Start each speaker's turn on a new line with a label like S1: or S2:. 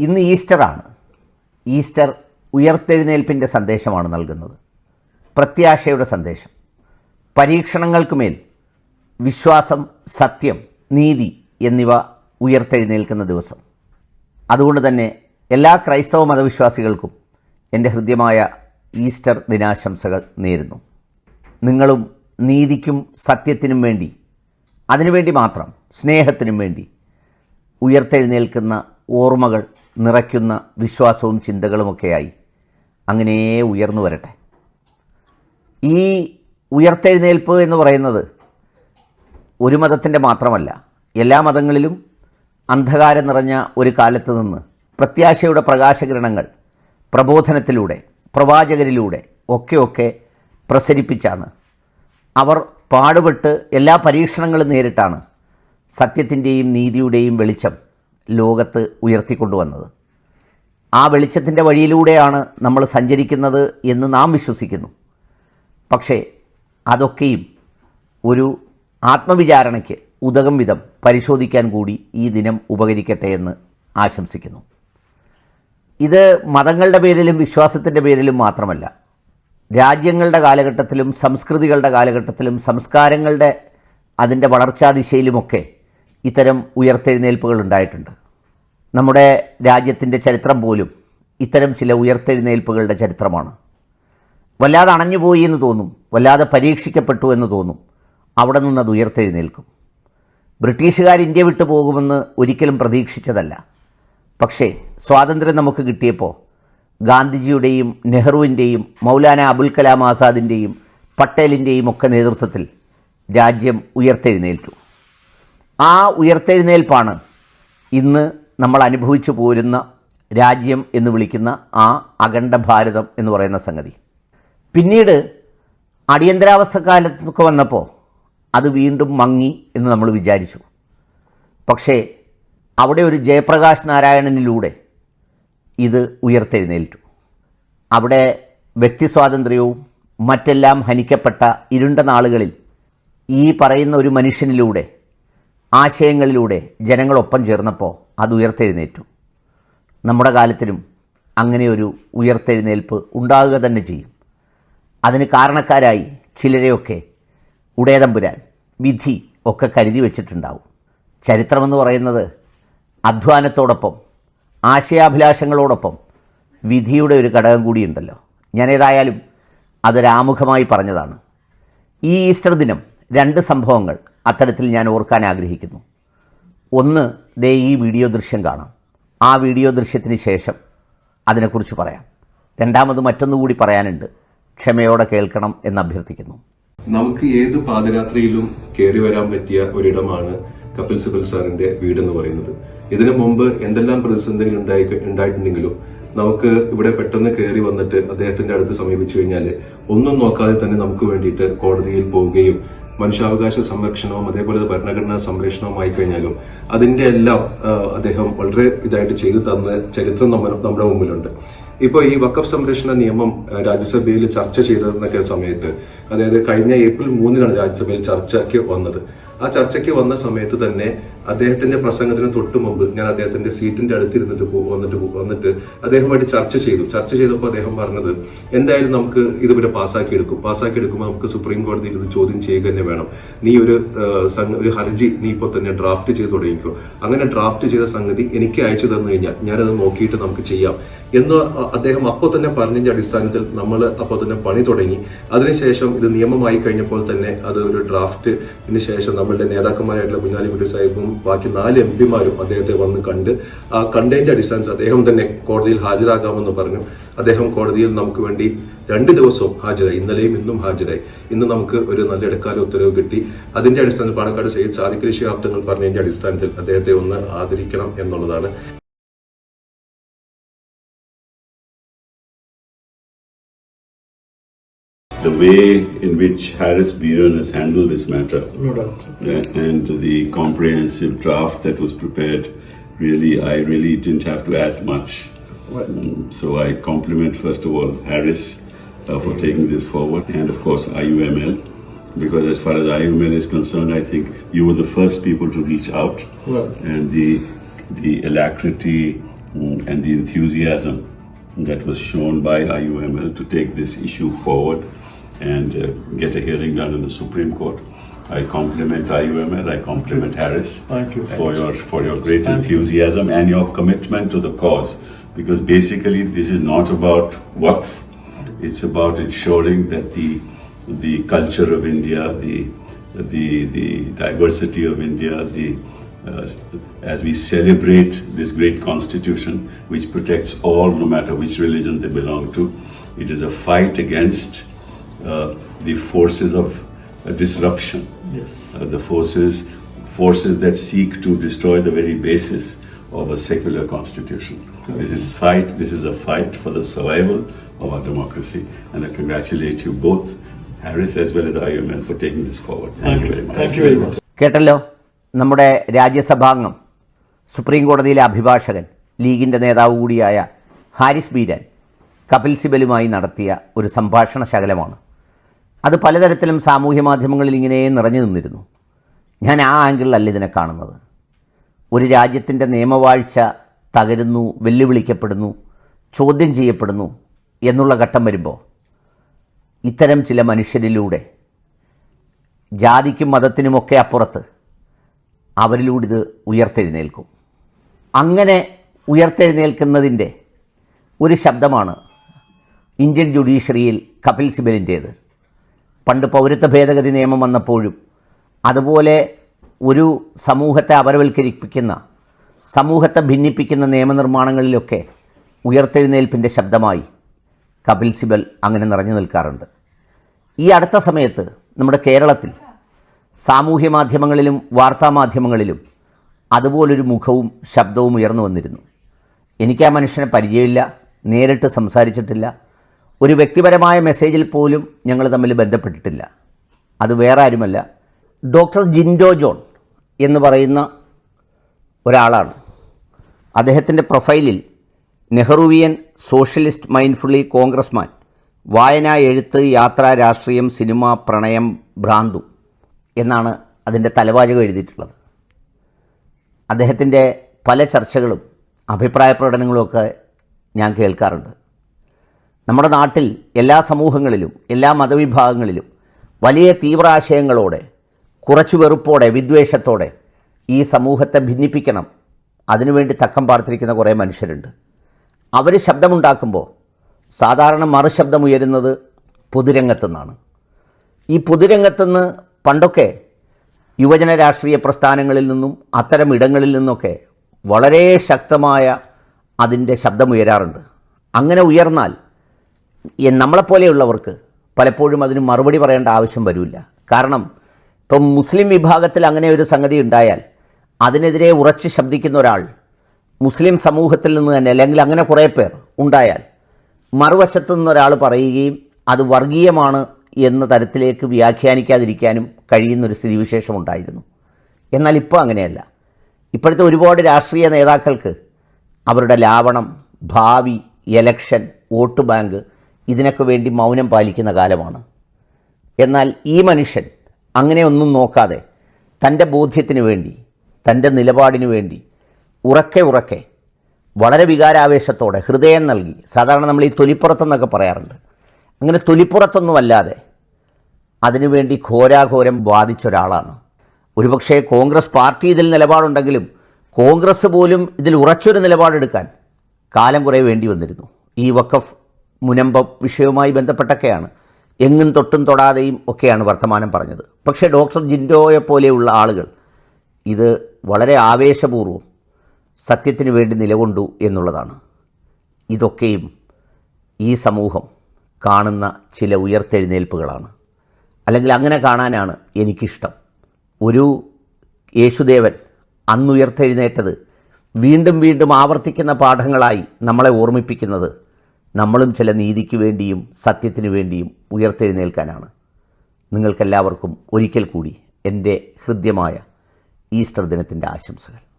S1: ഇന്ന് ഈസ്റ്ററാണ്. ഈസ്റ്റർ ഉയർത്തെഴുന്നേൽപ്പിന്റെ സന്ദേശമാണ് നൽകുന്നത്. പ്രത്യാശയുടെ സന്ദേശം. പരീക്ഷണങ്ങൾക്ക് മേൽ വിശ്വാസം സത്യം നീതി എന്നിവ ഉയർത്തെഴുന്നേൽക്കുന്ന ദിവസം. അതുകൊണ്ട് തന്നെ എല്ലാ ക്രൈസ്തവ മതവിശ്വാസികൾക്കും എന്റെ ഹൃദ്യമായ ഈസ്റ്റർ ദിനാശംസകൾ നേരുന്നു. നിങ്ങളും നീതിക്കും സത്യത്തിനും വേണ്ടി അതിനുവേണ്ടി മാത്രം സ്നേഹത്തിനും വേണ്ടി ഉയർത്തെഴുന്നേൽക്കുന്ന ഓർമ്മകൾ നിറയ്ക്കുന്ന വിശ്വാസവും ചിന്തകളുമൊക്കെയായി. അങ്ങനെ ഉയർന്നു വരട്ടെ. ഈ ഉയർത്തെഴുന്നേൽപ്പ് എന്ന് പറയുന്നത് ഒരു മതത്തിന്റെ മാത്രമല്ല എല്ലാ മതങ്ങളിലും അന്ധകാരം നിറഞ്ഞ ഒരു കാലത്ത് നിന്ന് പ്രത്യാശയുടെ പ്രകാശകിരണങ്ങൾ പ്രബോധനത്തിലൂടെ പ്രവാചകരിലൂടെ ഒക്കെയൊക്കെ ഒക്കെ പ്രസരിപ്പിച്ചാണ്. അവർ പാടുപെട്ട് എല്ലാ പരീക്ഷണങ്ങളും നേരിട്ടാണ് സത്യത്തിന്റെയും നീതിയുടെയും വെളിച്ചം ലോകത്ത് ഉയർത്തിക്കൊണ്ടുവന്നത്. ആ വെളിച്ചത്തിന്റെ വഴിയിലൂടെയാണ് നമ്മൾ സഞ്ചരിക്കുന്നത് എന്ന് നാം വിശ്വസിക്കുന്നു. പക്ഷേ അതൊക്കെയും ഒരു ആത്മവിചാരണയ്ക്ക് ഉതകം വിധം പരിശോധിക്കാൻ കൂടി ഈ ദിനം ഉപകരിക്കട്ടെ എന്ന് ആശംസിക്കുന്നു. ഇത് മതങ്ങളുടെ പേരിലും വിശ്വാസത്തിന്റെ പേരിലും മാത്രമല്ല രാജ്യങ്ങളുടെ കാലഘട്ടത്തിലും സംസ്കൃതികളുടെ കാലഘട്ടത്തിലും സംസ്കാരങ്ങളുടെ അതിന്റെ വളർച്ചാ ദിശയിലുമൊക്കെ ഇത്തരം ഉയർത്തെഴുന്നേൽപ്പുകൾ ഉണ്ടായിട്ടുണ്ട്. നമ്മുടെ രാജ്യത്തിന്റെ ചരിത്രം പോലും ഇത്തരം ചില ഉയർത്തെഴുന്നേൽപ്പുകളുടെ ചരിത്രമാണ്. വല്ലാതെ അണഞ്ഞുപോയി എന്ന് തോന്നും വല്ലാതെ പരീക്ഷിക്കപ്പെട്ടു എന്ന് തോന്നും അവിടെ നിന്ന് അത് ഉയർത്തെഴുന്നേൽക്കും. ബ്രിട്ടീഷുകാർ ഇന്ത്യ വിട്ടു പോകുമെന്ന് ഒരിക്കലും പ്രതീക്ഷിച്ചതല്ല. പക്ഷേ സ്വാതന്ത്ര്യം നമുക്ക് കിട്ടിയപ്പോൾ ഗാന്ധിജിയുടെയും നെഹ്റുവിന്റെയും മൗലാന അബുൽ കലാം ആസാദിന്റെയും പട്ടേലിന്റെയും ഒക്കെ നേതൃത്വത്തിൽ രാജ്യം ഉയർത്തെഴുന്നേൽക്കും ആ ഉയർത്തെഴുന്നേൽപ്പാണ് ഇന്ന് നമ്മൾ അനുഭവിച്ചു പോരുന്ന രാജ്യം എന്ന് വിളിക്കുന്ന ആ അഖണ്ഡ ഭാരതം എന്ന് പറയുന്ന സംഗതി. പിന്നീട് അടിയന്തരാവസ്ഥ കാലത്തൊക്കെ വന്നപ്പോൾ അത് വീണ്ടും മങ്ങി എന്ന് നമ്മൾ വിചാരിച്ചു. പക്ഷേ അവിടെ ഒരു ജയപ്രകാശ് നാരായണനിലൂടെ ഇത് ഉയർത്തെഴുന്നേൽറ്റു അവിടെ വ്യക്തി സ്വാതന്ത്ര്യവും മറ്റെല്ലാം ഹനിക്കപ്പെട്ട ഇരുണ്ട നാളുകളിൽ ഈ പറയുന്ന ഒരു മനുഷ്യനിലൂടെ ആശയങ്ങളിലൂടെ ജനങ്ങളൊപ്പം ചേർന്നപ്പോൾ അത് ഉയർത്തെഴുന്നേറ്റു. നമ്മുടെ കാലത്തിലും അങ്ങനെ ഒരു ഉയർത്തെഴുന്നേൽപ്പ് ഉണ്ടാകുക തന്നെ ചെയ്യും. അതിന് കാരണക്കാരായി ചിലരെയൊക്കെ ഉടേതമ്പുരാൻ വിധി ഒക്കെ കരുതി വച്ചിട്ടുണ്ടാവും. ചരിത്രമെന്ന് പറയുന്നത് അധ്വാനത്തോടൊപ്പം ആശയാഭിലാഷങ്ങളോടൊപ്പം വിധിയുടെ ഒരു ഘടകം കൂടിയുണ്ടല്ലോ ഞാനേതായാലും അതൊരാമുഖമായി പറഞ്ഞതാണ്. ഈ ഈസ്റ്റർ ദിനം രണ്ട് സംഭവങ്ങൾ അത്തരത്തിൽ ഞാൻ ഓർക്കാൻ ആഗ്രഹിക്കുന്നു. ഒന്ന് ദേ ഈ വീഡിയോ ദൃശ്യം കാണാം. ആ വീഡിയോ ദൃശ്യത്തിന് ശേഷം അതിനെക്കുറിച്ച് പറയാം. രണ്ടാമത് മറ്റൊന്നുകൂടി പറയാനുണ്ട്. ക്ഷമയോടെ കേൾക്കണം എന്ന് അഭ്യർത്ഥിക്കുന്നു.
S2: നമുക്ക് ഏത് പാദയാത്രയിലും കയറി വരാൻ പറ്റിയ ഒരിടമാണ് കപിൽ സിബൽ സാറിന്റെ വീട് എന്ന് പറയുന്നത്. ഇതിനു മുമ്പ് എന്തെല്ലാം പ്രതിസന്ധികൾ ഉണ്ടായി ഉണ്ടായിട്ടുണ്ടെങ്കിലും നമുക്ക് ഇവിടെ പെട്ടെന്ന് കയറി വന്നിട്ട് അദ്ദേഹത്തിന്റെ അടുത്ത് സമീപിച്ചു കഴിഞ്ഞാൽ ഒന്നും നോക്കാതെ തന്നെ നമുക്ക് വേണ്ടിയിട്ട് കോടതിയിൽ പോവുകയും മനുഷ്യാവകാശ സംരക്ഷണവും അതേപോലെ ഭരണഘടനാ സംരക്ഷണവും ആയി കഴിഞ്ഞാലും അതിന്റെ എല്ലാം അദ്ദേഹം വളരെ ഇതായിട്ട് ചെയ്തു തന്ന ചരിത്രം നമ്മ നമ്മുടെ മുമ്പിലുണ്ട്. ഇപ്പോൾ ഈ വക്കഫ് സംരക്ഷണ നിയമം രാജ്യസഭയിൽ ചർച്ച ചെയ്തതെന്നൊക്കെ സമയത്ത് അതായത് കഴിഞ്ഞ ഏപ്രിൽ മൂന്നിനാണ് രാജ്യസഭയിൽ ചർച്ചയ്ക്ക് വന്നത്. ആ ചർച്ചയ്ക്ക് വന്ന സമയത്ത് തന്നെ അദ്ദേഹത്തിന്റെ പ്രസംഗത്തിന് തൊട്ട് മുമ്പ് ഞാൻ അദ്ദേഹത്തിന്റെ സീറ്റിന്റെ അടുത്തിരുന്നിട്ട് വന്നിട്ട് വന്നിട്ട് അദ്ദേഹമായിട്ട് ചർച്ച ചെയ്തു. ചർച്ച ചെയ്തപ്പോൾ അദ്ദേഹം പറഞ്ഞത് എന്തായാലും നമുക്ക് ഇതിവിടെ പാസ്സാക്കി എടുക്കും പാസ്സാക്കി എടുക്കുമ്പോൾ നമുക്ക് സുപ്രീം കോടതിയിൽ ഇത് ചോദ്യം ചെയ്യുക തന്നെ വേണം. നീ ഒരു ഒരു ഹർജി നീ ഇപ്പോൾ തന്നെ ഡ്രാഫ്റ്റ് ചെയ്ത് തുടങ്ങിക്കോ. അങ്ങനെ ഡ്രാഫ്റ്റ് ചെയ്ത സംഗതി എനിക്ക് അയച്ചു തന്നു കഴിഞ്ഞാൽ ഞാനത് നോക്കിയിട്ട് നമുക്ക് ചെയ്യാം. എന്ന് അദ്ദേഹം അപ്പോൾ തന്നെ പറഞ്ഞതിന്റെ അടിസ്ഥാനത്തിൽ നമ്മൾ അപ്പോൾ തന്നെ പണി തുടങ്ങി. അതിനുശേഷം ഇത് നിയമമായി കഴിഞ്ഞപ്പോൾ തന്നെ അത് ഒരു ഡ്രാഫ്റ്റിന് ശേഷം നമ്മളുടെ നേതാക്കന്മാരായിട്ടുള്ള കുഞ്ഞാലിക്കുട്ടി സാഹിബും ബാക്കി നാല് എം പിമാരും അദ്ദേഹത്തെ വന്ന് കണ്ട് ആ കണ്ടതിന്റെ അടിസ്ഥാനത്തിൽ അദ്ദേഹം തന്നെ കോടതിയിൽ ഹാജരാകാമെന്ന് പറഞ്ഞു. അദ്ദേഹം കോടതിയിൽ നമുക്ക് വേണ്ടി രണ്ട് ദിവസവും ഹാജരായി. ഇന്നലെയും ഇന്നും ഹാജരായി. ഇന്ന് നമുക്ക് ഒരു നല്ല ഇടക്കാല ഉത്തരവ് കിട്ടി. അതിന്റെ അടിസ്ഥാനത്തിൽ പാണക്കാട് സയ്യിദ് സാധിക്കൃഷി ആപ്തങ്ങൾ തങ്ങൾ പറഞ്ഞതിന്റെ അടിസ്ഥാനത്തിൽ അദ്ദേഹത്തെ ഒന്ന് ആദരിക്കണം എന്നുള്ളതാണ്.
S3: The way in which Harris Biran has handled this matter.
S4: No doubt.
S3: And the comprehensive draft that was prepared, really, I really didn't have to add much.
S4: Right.
S3: Um, so I compliment, first of all, Harris uh, for taking this forward, and of course, IUML, because as far as IUML is concerned, I think you were the first people to reach out,
S4: Right.
S3: and the the alacrity mm, and the enthusiasm that was shown by IUML to take this issue forward and uh, get a hearing done in the Supreme Court. I compliment IUML, I compliment Harris
S4: Thank you.
S3: for your for your great enthusiasm and your commitment to the cause. Because basically, this is not about Waqf; it's about ensuring that the the culture of India, the the the diversity of India, the uh, as we celebrate this great constitution, which protects all, no matter which religion they belong to, it is a fight against the forces of uh, disruption
S4: Yes.
S3: uh, the forces forces that seek to destroy the very basis of a secular constitution. This is fight. This is a fight for the survival of our democracy, and I congratulate you both, Harris as well as IMN, for taking this forward. Thank, Thank you very much.
S4: Thank you very much.
S1: കേട്ടല്ലോ നമ്മുടെ രാജ്യസഭാംഗം supreme കോടതിയിലെ അഭിഭാഷകൻ ലീഗിന്റെ നേതാവ് കൂടിയായ ഹാരിസ് ബീരൻ കപിൽ സിബലുമായി നടത്തിയ ഒരു സംഭാഷണ ശകലമാണ് അത് പലതരത്തിലും സാമൂഹ്യ മാധ്യമങ്ങളിൽ ഇങ്ങനെ നിറഞ്ഞു നിന്നിരുന്നു. ഞാൻ ആ ആംഗിളിലല്ല ഇതിനെ കാണുന്നത്. ഒരു രാജ്യത്തിന്റെ നിയമവാഴ്ച തകരുന്നു വെല്ലുവിളിക്കപ്പെടുന്നു ചോദ്യം ചെയ്യപ്പെടുന്നു എന്നുള്ള ഘട്ടം വരുമ്പോൾ ഇത്തരം ചില മനുഷ്യരിലൂടെ ജാതിക്കും മതത്തിനുമൊക്കെ അപ്പുറത്ത് അവരിലൂടെ ഇത് ഉയർത്തെഴുന്നേൽക്കും. അങ്ങനെ ഉയർത്തെഴുന്നേൽക്കുന്നതിന്റെ ഒരു ശബ്ദമാണ് ഇന്ത്യൻ ജുഡീഷ്യറിയിൽ കപിൽ സിബലിന്റേത് പണ്ട് പൗരത്വ ഭേദഗതി നിയമം വന്നപ്പോഴും അതുപോലെ ഒരു സമൂഹത്തെ അപരവൽക്കരിപ്പിക്കുന്ന സമൂഹത്തെ ഭിന്നിപ്പിക്കുന്ന നിയമനിർമ്മാണങ്ങളിലൊക്കെ ഉയർത്തെഴുന്നേൽപ്പിന്റെ ശബ്ദമായി കപിൽ സിബൽ അങ്ങനെ നിറഞ്ഞു നിൽക്കാറുണ്ട്. ഈ അടുത്ത സമയത്ത് നമ്മുടെ കേരളത്തിൽ സാമൂഹ്യ മാധ്യമങ്ങളിലും വാർത്താ മാധ്യമങ്ങളിലും അതുപോലൊരു മുഖവും ശബ്ദവും ഉയർന്നു വന്നിരുന്നു. എനിക്ക് ആ മനുഷ്യനെ പരിചയമില്ല നേരിട്ട് സംസാരിച്ചിട്ടില്ല. ഒരു വ്യക്തിപരമായ മെസ്സേജിൽ പോലും ഞങ്ങൾ തമ്മിൽ ബന്ധപ്പെട്ടിട്ടില്ല. അത് വേറെ ആരുമല്ല. ഡോക്ടർ ജിൻഡോ ജോൺ എന്ന് പറയുന്ന ഒരാളാണ്. അദ്ദേഹത്തിന്റെ പ്രൊഫൈലിൽ നെഹ്റുവിയൻ സോഷ്യലിസ്റ്റ് മൈൻഡ്ഫുള്ളി കോൺഗ്രസ്മാൻ വായന എഴുത്ത് യാത്ര രാഷ്ട്രീയം സിനിമ പ്രണയം ഭ്രാന്തു എന്നാണ് അതിന്റെ തലവാചകം എഴുതിയിട്ടുള്ളത്. അദ്ദേഹത്തിന്റെ പല ചർച്ചകളും അഭിപ്രായ പ്രകടനങ്ങളുമൊക്കെ ഞാൻ കേൾക്കാറുണ്ട്. നമ്മുടെ നാട്ടിൽ എല്ലാ സമൂഹങ്ങളിലും എല്ലാ മതവിഭാഗങ്ങളിലും വലിയ തീവ്രാശയങ്ങളോടെ കുറച്ചു വെറുപ്പോടെ വിദ്വേഷത്തോടെ ഈ സമൂഹത്തെ ഭിന്നിപ്പിക്കണം. അതിനുവേണ്ടി തക്കം പാർത്തിരിക്കുന്ന കുറേ മനുഷ്യരുണ്ട്. അവർ ശബ്ദമുണ്ടാക്കുമ്പോൾ സാധാരണ മറുശബ്ദമുയരുന്നത് പൊതുരംഗത്തു നിന്നാണ് ഈ പൊതുരംഗത്തുനിന്ന് പണ്ടൊക്കെ യുവജന രാഷ്ട്രീയ പ്രസ്ഥാനങ്ങളിൽ നിന്നും അത്തരം ഇടങ്ങളിൽ നിന്നൊക്കെ വളരെ ശക്തമായ അതിന്റെ ശബ്ദമുയരാറുണ്ട്. അങ്ങനെ ഉയർന്നാൽ നമ്മളെപ്പോലെയുള്ളവർക്ക് പലപ്പോഴും അതിന് മറുപടി പറയേണ്ട ആവശ്യം വരില്ല. കാരണം ഇപ്പം മുസ്ലിം വിഭാഗത്തിൽ അങ്ങനെ ഒരു സംഗതി ഉണ്ടായാൽ അതിനെതിരെ ഉറച്ച് ശബ്ദിക്കുന്ന ഒരാൾ മുസ്ലിം സമൂഹത്തിൽ നിന്ന് തന്നെ അല്ലെങ്കിൽ അങ്ങനെ കുറേ പേർ ഉണ്ടായാൽ മറുവശത്തു നിന്നൊരാൾ പറയുകയും അത് വർഗീയമാണ് എന്ന തരത്തിലേക്ക് വ്യാഖ്യാനിക്കാതിരിക്കാനും കഴിയുന്നൊരു സ്ഥിതിവിശേഷം ഉണ്ടായിരുന്നു. എന്നാൽ ഇപ്പോൾ അങ്ങനെയല്ല. ഇപ്പോഴത്തെ ഒരുപാട് രാഷ്ട്രീയ നേതാക്കൾക്ക് അവരുടെ ലാവണം ഭാവി എലക്ഷൻ വോട്ട് ബാങ്ക് ഇതിനൊക്കെ വേണ്ടി മൗനം പാലിക്കുന്ന കാലമാണ്. എന്നാൽ ഈ മനുഷ്യൻ അങ്ങനെയൊന്നും നോക്കാതെ തന്റെ ബോധ്യത്തിന് വേണ്ടി തന്റെ നിലപാടിന് വേണ്ടി ഉറക്കെ ഉറക്കെ വളരെ വികാരാവേശത്തോടെ ഹൃദയം നൽകി സാധാരണ നമ്മൾ ഈ തൊലിപ്പുറത്തെന്നൊക്കെ പറയാറുണ്ട്. അങ്ങനെ തൊലിപ്പുറത്തൊന്നുമല്ലാതെ അതിനുവേണ്ടി ഘോരാഘോരം ബാധിച്ച ഒരാളാണ്. ഒരുപക്ഷെ കോൺഗ്രസ് പാർട്ടി ഇതിൽ നിലപാടുണ്ടെങ്കിലും കോൺഗ്രസ് പോലും ഇതിൽ ഉറച്ചൊരു നിലപാടെടുക്കാൻ കാലം കുറേ വേണ്ടി വന്നിരുന്നു. ഈ വക്കഫ് മുനമ്പം വിഷയവുമായി ബന്ധപ്പെട്ടൊക്കെയാണ്. എങ്ങും തൊട്ടും തൊടാതെയും ഒക്കെയാണ് വർത്തമാനം പറഞ്ഞത്. പക്ഷേ ഡോക്ടർ ജിൻഡോയെ പോലെയുള്ള ആളുകൾ ഇത് വളരെ ആവേശപൂർവം സത്യത്തിന് വേണ്ടി നിലകൊണ്ടു എന്നുള്ളതാണ്. ഇതൊക്കെയും ഈ സമൂഹം കാണുന്ന ചില ഉയർത്തെഴുന്നേൽപ്പുകളാണ്. അല്ലെങ്കിൽ അങ്ങനെ കാണാനാണ് എനിക്കിഷ്ടം. ഒരു യേശുദേവൻ അന്നുയർത്തെഴുന്നേറ്റത് വീണ്ടും വീണ്ടും ആവർത്തിക്കുന്ന പാഠങ്ങളായി നമ്മളെ ഓർമ്മിപ്പിക്കുന്നത് നമ്മളും ചില നീതിക്ക് വേണ്ടിയും സത്യത്തിനു വേണ്ടിയും ഉയർത്തെഴുന്നേൽക്കാനാണ്. നിങ്ങൾക്കെല്ലാവർക്കും ഒരിക്കൽ കൂടി എന്റെ ഹൃദ്യമായ ഈസ്റ്റർ ദിനത്തിന്റെ ആശംസകൾ.